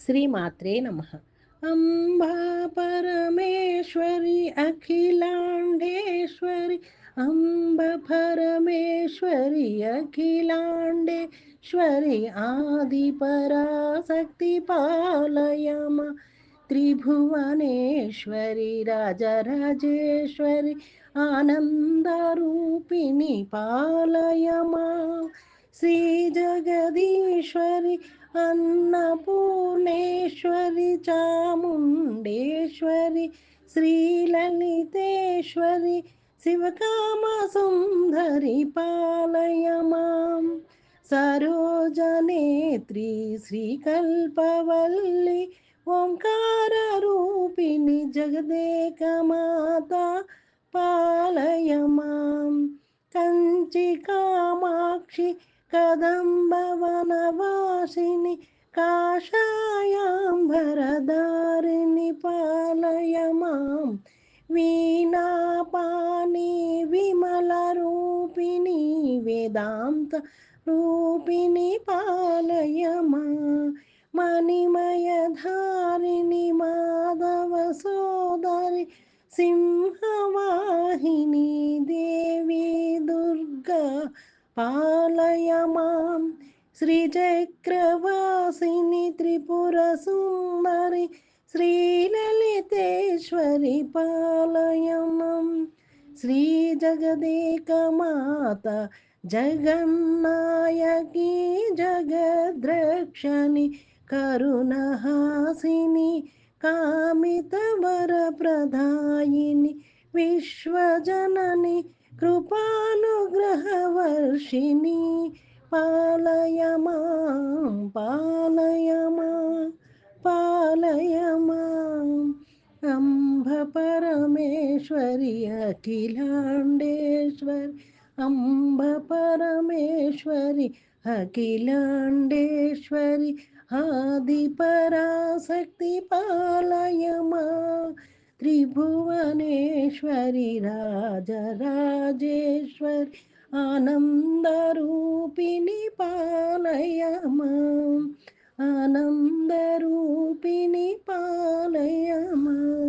శ్రీమాత్రే నమ అంబా పరమేశ్వరి అఖిలాండేశ్వరి అంబ పరమేశ్వరి అఖిలాండేశ్వరి ఆది పరాశక్తి పాలయమ త్రిభువనేశ్వరి రాజరాజేశ్వరి ఆనందరూపిణి పాలయమా శ్రీ జగదీశ్వరి అన్నపూర్ణేశ్వరి చాముండేశ్వరి శ్రీలలితేశ్వరి శివకామసుందరి పాలయమాం. సరోజనేత్రి శ్రీకల్పవల్లి ఓంకార రూపిణి జగదేకమాత పాలయమాం. కంచి కామాక్షి కదంబవనవా వాసిని కాషాయాంబరదారిని పాలయమాం. వీణాపాని విమల రూపిణి వేదాంత రూపిణి పాలయమా. మణిమయధారిణి మాధవ సోదరి సింహవాహిని దేవి దుర్గా श्रीचक्रवासिनि त्रिपुरसुन्दरि श्रीललितेश्वरि पालय मम श्रीजगदेकमाता जगन्नायकी जगद्रक्षणि करुणहासिनि कामितवरप्रदायिनि विश्वजननि कृपानुग्रहवर्षिणि। पालय मा पालय पालय माँ अम्ब परमेश्वरि अखिलाण्डेश्वरि अम्ब परमेश्वरि अखिलाण्डेश्वरि आदिपराशक्ति पालय मा त्रिभुवनेश्वरि, राजराजेश्वरि। ఆనందరూపిణి పాలయమా. ఆనందరూపిణి పాలయమా.